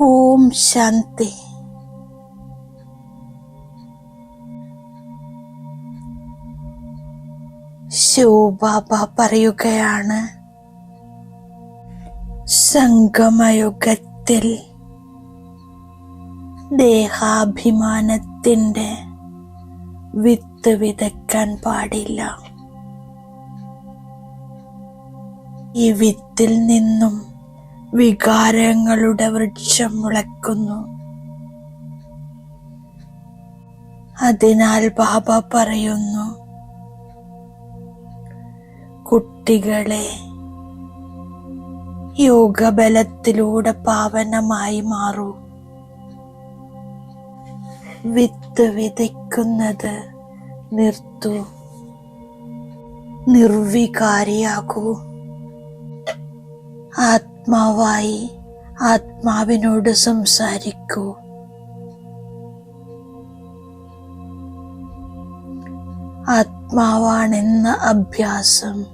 ഓം ശാന്തി. ശിവബാബ പറയുകയാണ് സംഗമയുഗത്തിൽ ദേഹാഭിമാനത്തിന്റെ വിത്ത് വിതയ്ക്കാൻ പാടില്ല. ഈ വിത്തിൽ നിന്നും വികാരങ്ങളുടെ വൃക്ഷം മുളയ്ക്കുന്നു. അതിനാൽ ബാബ പറയുന്നു കുട്ടികളെ യോഗബലത്തിലൂടെ പാവനമായി മാറൂ. വിത്ത് വിതയ്ക്കുന്നത് നിർത്തൂ. നിർവികാരിയാകൂ. ആത്മാവായി ആത്മാവിനോട് സംസാരിക്കൂ. ആത്മാവാണെന്ന അഭ്യാസം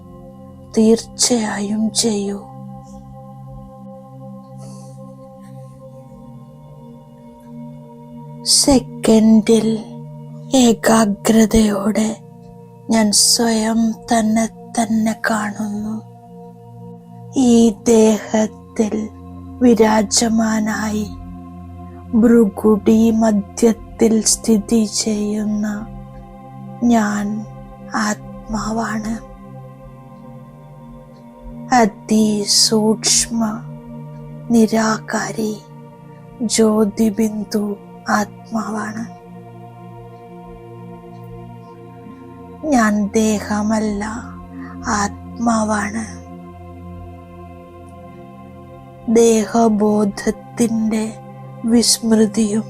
തീർച്ചയായും ചെയ്യൂ. സെക്കൻഡിൽ ഏകാഗ്രതയോടെ ഞാൻ സ്വയം തന്നെ തന്നെ കാണുന്നു. ഈ ദേഹത്തിൽ വിരാജമാനായി ഭൃഗുടി മധ്യത്തിൽ സ്ഥിതി ചെയ്യുന്ന ഞാൻ ആത്മാവാണ്. അതിസൂക്ഷ്മ നിരാകാരി ജ്യോതിബിന്ദു ആത്മാവാണ്. ഞാൻ ദേഹമല്ല ആത്മാവാണ്. ദേഹബോധത്തിന്റെ വിസ്മൃതിയും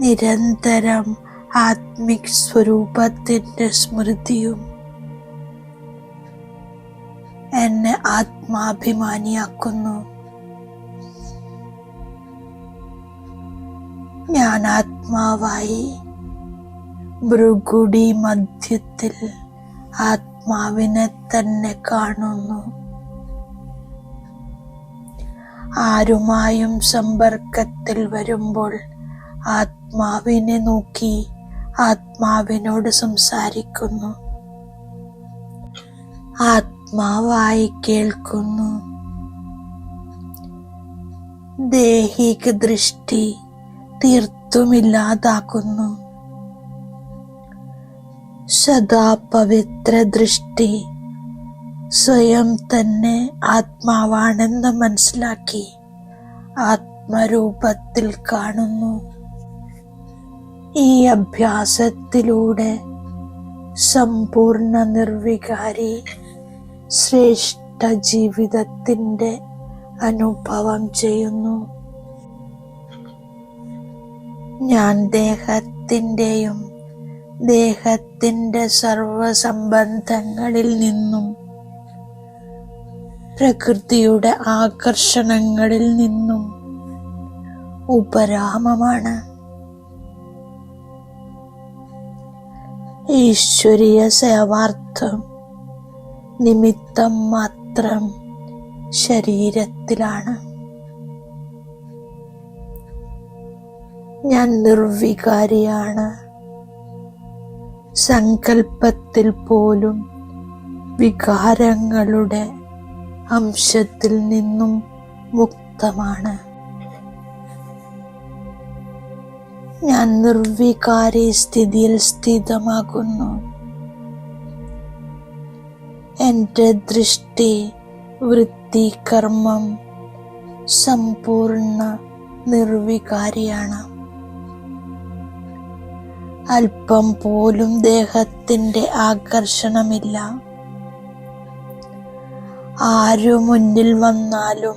നിരന്തരം ആത്മിക് സ്വരൂപത്തിന്റെ സ്മൃതിയും എന്നെ ആത്മാഭിമാനിയാക്കുന്നു. ഞാൻ ആത്മാവായി ഭൃഗുടി മധ്യത്തിൽ ആത്മാവിനെ തന്നെ കാണുന്നു. ആരുമായും സമ്പർക്കത്തിൽ വരുമ്പോൾ ആത്മാവിനെ നോക്കി ആത്മാവിനോട് സംസാരിക്കുന്നു. ആത്മാവായി കേൾക്കുന്നു. ദേഹിക ദൃഷ്ടി തീർത്തുമില്ലാതാക്കുന്നു സദാ പവിത്ര ദൃഷ്ടി സ്വയം തന്നെ ആത്മാവാണെന്ന് മനസ്സിലാക്കി ആത്മരൂപത്തിൽ കാണുന്നു. ഈ അഭ്യാസത്തിലൂടെ സമ്പൂർണ നിർവികാരി ശ്രേഷ്ഠ ജീവിതത്തിന്റെ അനുഭവം ചെയ്യുന്നു. ഞാൻ ദേഹത്തിന്റെയും ദേഹത്തിന്റെ സർവസംബന്ധങ്ങളിൽ നിന്നും പ്രകൃതിയുടെ ആകർഷണങ്ങളിൽ നിന്നും ഉപരാമമാണ്. ഈശ്വരീയ സേവാർത്ഥം നിമിത്തം മാത്രം ശരീരത്തിലാണ്. ഞാൻ നിർവികാരിയാണ്. സങ്കൽപ്പത്തിൽ പോലും വികാരങ്ങളുടെ അംശത്തിൽ നിന്നും മുക്തമാണ്. ഞാൻ നിർവികാരി സ്ഥിതിയിൽ സ്ഥിതമാകുന്നു. എന്റെ ദൃഷ്ടി വൃത്തി കർമ്മം സമ്പൂർണ നിർവികാരിയാണ്. അല്പം പോലും ദേഹത്തിന്റെ ആകർഷണമില്ല. ആരു മുന്നിൽ വന്നാലും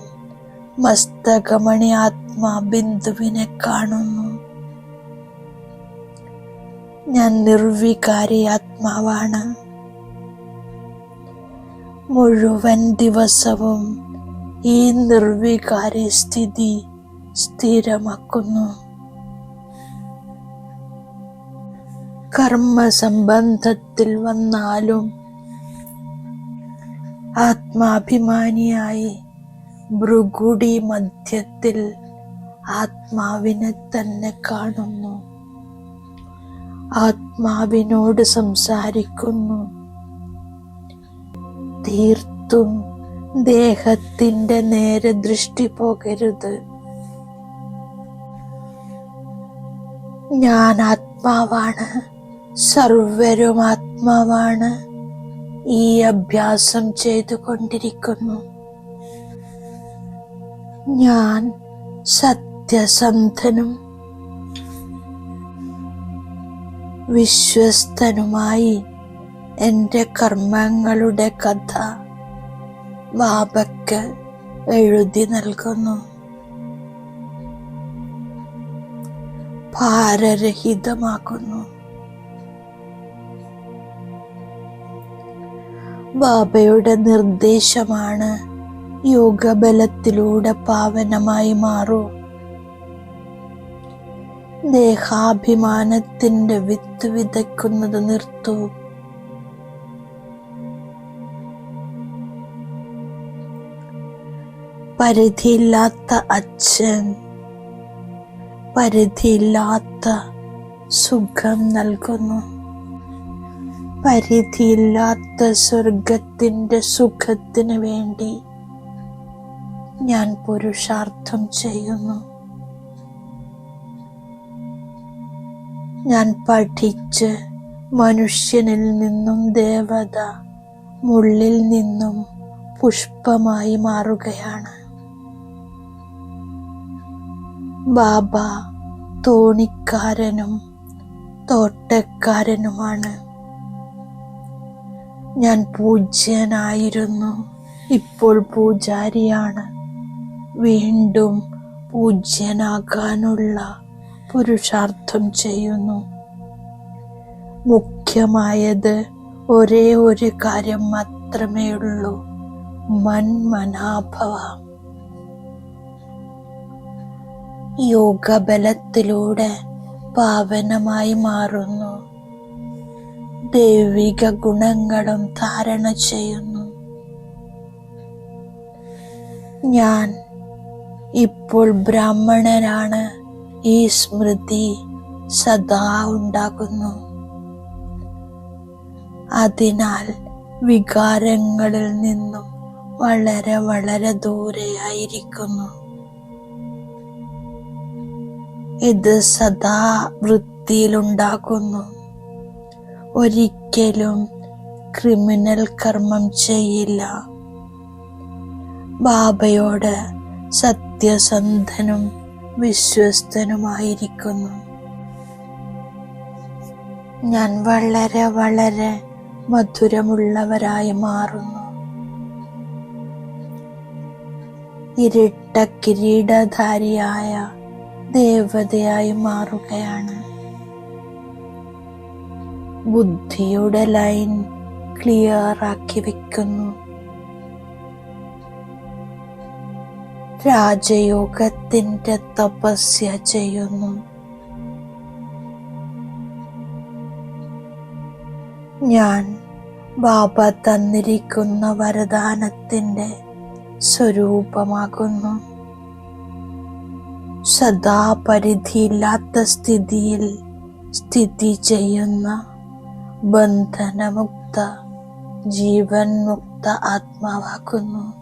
മസ്തകമണി ആത്മാ ബിന്ദുവിനെ കാണുന്നു. ഞാൻ നിർവികാരി ആത്മാവാണ്. മുഴുവൻ ദിവസവും ഈ നിർവികാരി സ്ഥിതി സ്ഥിരമാക്കുന്നു. കർമ്മസംബന്ധത്തിൽ വന്നാലും ആത്മാഭിമാനിയായി ഭൃഗുടി മധ്യത്തിൽ ആത്മാവിനെ തന്നെ കാണുന്നു. ആത്മാവിനോട് സംസാരിക്കുന്നു. തീർത്തും ദേഹത്തിന്റെ നേരെ ദൃഷ്ടി പോകരുത്. ഞാൻ ആത്മാവാണ് സർവരും ആത്മാവാണ്. ഈ അഭ്യാസം ചെയ്തുകൊണ്ടിരിക്കുന്നു. ഞാൻ സത്യസന്ധനും വിശ്വസ്തനുമായി എന്റെ കർമ്മങ്ങളുടെ കഥ ബാബയ്ക്ക് എഴുതി നൽകുന്നു. ഭാരരഹിതമാക്കുന്നു. ബാബയുടെ നിർദ്ദേശമാണ് യോഗബലത്തിലൂടെ പാവനമായി മാറൂ. ദേഹാഭിമാനത്തിന്റെ വിത്ത് വിതയ്ക്കുന്നത് നിർത്തൂ. പരിധിയില്ലാത്ത അച്ഛൻ പരിധിയില്ലാത്ത സുഖം നൽകുന്നു. പരിധിയില്ലാത്ത സ്വർഗത്തിന്റെ സുഖത്തിന് വേണ്ടി ഞാൻ പുരുഷാർത്ഥം ചെയ്യുന്നു. ഞാൻ പഠിച്ച് മനുഷ്യനിൽ നിന്നും ദേവത മുള്ളിൽ നിന്നും പുഷ്പമായി മാറുകയാണ്. ബാബ തോണിക്കാരനും തോട്ടക്കാരനുമാണ്. ഞാൻ പൂജ്യനായിരുന്നു. ഇപ്പോൾ പൂജാരിയാണ്. വീണ്ടും പൂജ്യനാകാനുള്ള പുരുഷാർത്ഥം ചെയ്യുന്നു. മുഖ്യമായത് ഒരേ ഒരു കാര്യം മാത്രമേ ഉള്ളൂ. മൻമനാഭവ യോഗബലത്തിലൂടെ പാവനമായി മാറുന്നു. ദൈവിക ഗുണങ്ങളും ധാരണ ചെയ്യുന്നു. ഞാൻ ഇപ്പോൾ ബ്രാഹ്മണനാണ്. ഈ സ്മൃതി സദാ ഉണ്ടാകുന്നു. അതിനാൽ വികാരങ്ങളിൽ നിന്നും വളരെ വളരെ ദൂരെയായിരിക്കുന്നു ഇത് സദാ വൃത്തിയിലുണ്ടാകുന്നു. ഒരിക്കലും ക്രിമിനൽ കർമ്മം ചെയ്യില്ല. ബാബയോട് സത്യസന്ധനും വിശ്വസ്തനുമായിരിക്കുന്നു. ഞാൻ വളരെ വളരെ മധുരമുള്ളവരായി മാറുന്നു. ഇരട്ട കിരീടധാരിയായ ദേവതയായി മാറുകയാണ്. ബുദ്ധിയുടെ ലൈൻ ക്ലിയർ ആക്കി വെക്കുന്നു. രാജയോഗത്തിന്റെ തപസ്യ ചെയ്യുന്നു. ഞാൻ ബാബ തന്നിരിക്കുന്ന വരദാനത്തിന്റെ സ്വരൂപമാകുന്നു. സദാ പരിധിയില്ലാത്ത സ്ഥിതിയിൽ സ്ഥിതി ചെയ്യുന്ന ബന്ധനമുക്ത ജീവൻ മുക്ത ആത്മാവാക്കുന്നു.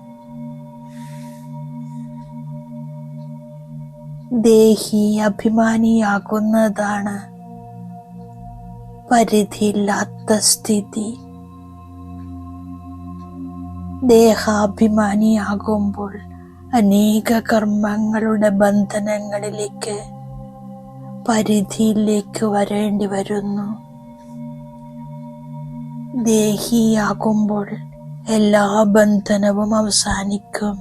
ദേഹി അഭിമാനിയാകുന്നതാണ് പരിധിയില്ലാത്ത സ്ഥിതി. ദേഹാഭിമാനിയാകുമ്പോൾ അനേക കർമ്മങ്ങളുടെ ബന്ധനങ്ങളിലേക്ക് പരിധിയിലേക്ക് വരേണ്ടി വരുന്നു ദേഹിയാകുമ്പോൾ എല്ലാ ബന്ധനവും അവസാനിക്കും.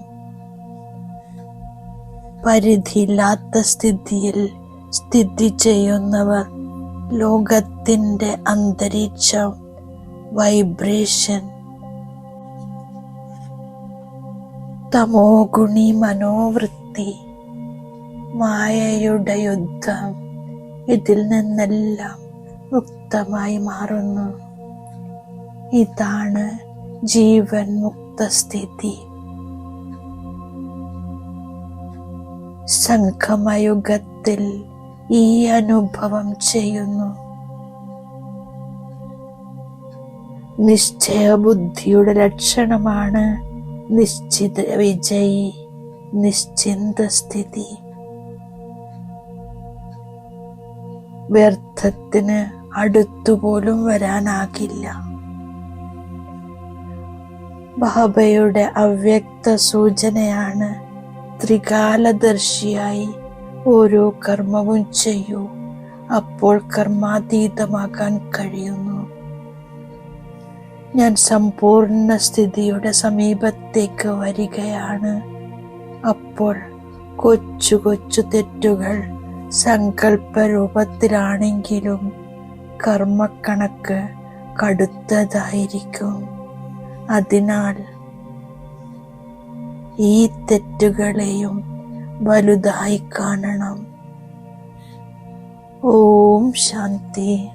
പരിധിയില്ലാത്ത സ്ഥിതിയിൽ സ്ഥിതി ചെയ്യുന്നവർ ലോകത്തിന്റെ അന്തരീക്ഷം വൈബ്രേഷൻ തമോ ഗുണി മനോവൃത്തി മായയുടെ യുദ്ധം ഇതിൽ നിന്നെല്ലാം മുക്തമായി മാറുന്നു. ഇതാണ് ജീവൻ മുക്ത സ്ഥിതി. സംഗമയുഗത്തിൽ ഈ അനുഭവം ചെയ്യുന്നു. നിശ്ചയബുദ്ധിയുടെ ലക്ഷണമാണ് നിശ്ചിത വിജയി നിശ്ചിന്ത സ്ഥിതി. വ്യർത്ഥത്തിന് അടുത്തുപോലും വരാനാകില്ല. ബാബയുടെ അവ്യക്ത സൂചനയാണ് ത്രികാലദർശിയായി ഓരോ കർമ്മവും ചെയ്യൂ. അപ്പോൾ കർമാതീതമാകാൻ കഴിയുന്നു. ഞാൻ സമ്പൂർണ സ്ഥിതിയുടെ സമീപത്തേക്ക് വരികയാണ്. അപ്പോൾ കൊച്ചു കൊച്ചു തെറ്റുകൾ സങ്കല്പ രൂപത്തിലാണെങ്കിലും കർമ്മക്കണക്ക് കടുത്തതായിരിക്കും. അതിനാൽ ഈ തെറ്റുകളെയും വലുതായി കാണണം. ഓം ശാന്തി.